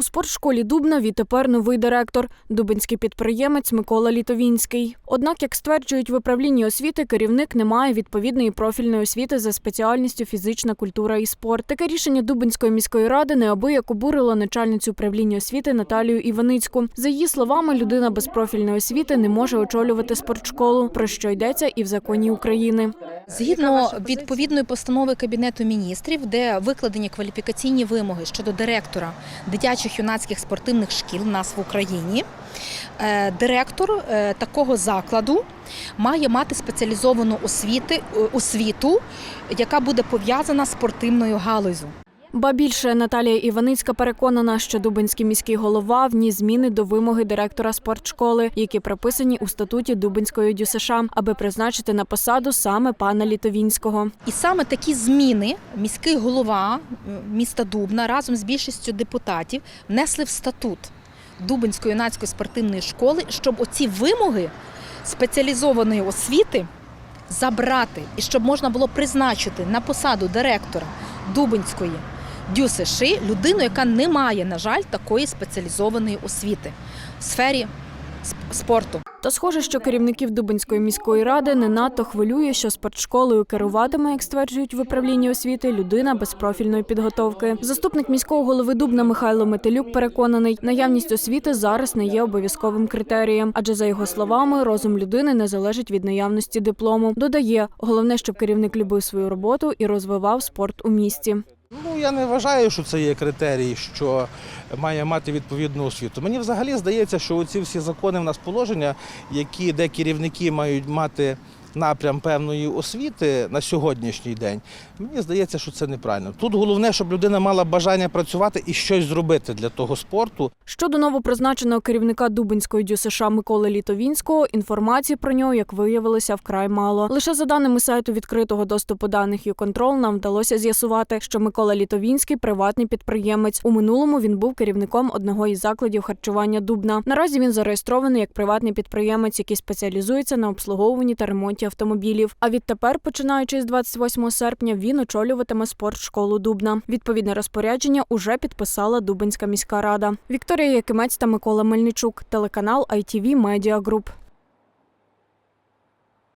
У спортшколі Дубна відтепер новий директор дубинський підприємець Микола Літовінський. Однак, як стверджують в управлінні освіти, керівник не має відповідної профільної освіти за спеціальністю фізична культура і спорт. Таке рішення Дубинської міської ради неабияк обурило начальницю управління освіти Наталію Іваницьку. За її словами, людина без профільної освіти не може очолювати спортшколу, про що йдеться і в законі України. Згідно відповідної постанови Кабінету міністрів, де викладені кваліфікаційні вимоги щодо директора дитячих юнацьких спортивних шкіл нас в Україні, е, директор е, такого закладу має мати спеціалізовану освіти, е, освіту, яка буде пов'язана з спортивною галузю. Ба більше Наталія Іваницька переконана, що Дубинський міський голова вніс зміни до вимоги директора спортшколи, які прописані у статуті Дубинської ДЮСШ, аби призначити на посаду саме пана Літовінського. І саме такі зміни міський голова міста Дубна разом з більшістю депутатів внесли в статут Дубинської юнацької спортивної школи, щоб оці вимоги спеціалізованої освіти забрати і щоб можна було призначити на посаду директора Дубинської ДЮСШ людину, яка не має, на жаль, такої спеціалізованої освіти в сфері спорту. Та схоже, що керівників Дубинської міської ради не надто хвилює, що спортшколою керуватиме, як стверджують в управлінні освіти, людина без профільної підготовки. Заступник міського голови Дубна Михайло Метелюк переконаний, наявність освіти зараз не є обов'язковим критерієм, адже за його словами, розум людини не залежить від наявності диплому. Додає, головне, щоб керівник любив свою роботу і розвивав спорт у місті. Ну, я не вважаю, що це є критерій, що має мати відповідну освіту. Мені взагалі здається, що оці всі закони в нас положення, які де керівники мають мати напрям певної освіти на сьогоднішній день, мені здається, що це неправильно. Тут головне, щоб людина мала бажання працювати і щось зробити для того спорту. Щодо новопризначеного керівника Дубинської ДЮСШ Миколи Літовінського, інформації про нього, як виявилося, вкрай мало. Лише за даними сайту відкритого доступу даних «Юконтрол» нам вдалося з'ясувати, що Микола Літовінський приватний підприємець. У минулому він був керівником одного із закладів харчування Дубна. Наразі він зареєстрований як приватний підприємець, який спеціалізується на обслуговуванні та ремонті автомобілів. А відтепер, починаючи з 28 серпня, він очолюватиме спортшколу Дубна. Відповідне розпорядження уже підписала Дубинська міська рада. Вікторія Якимець та Микола Мельничук, телеканал ITV Media Group.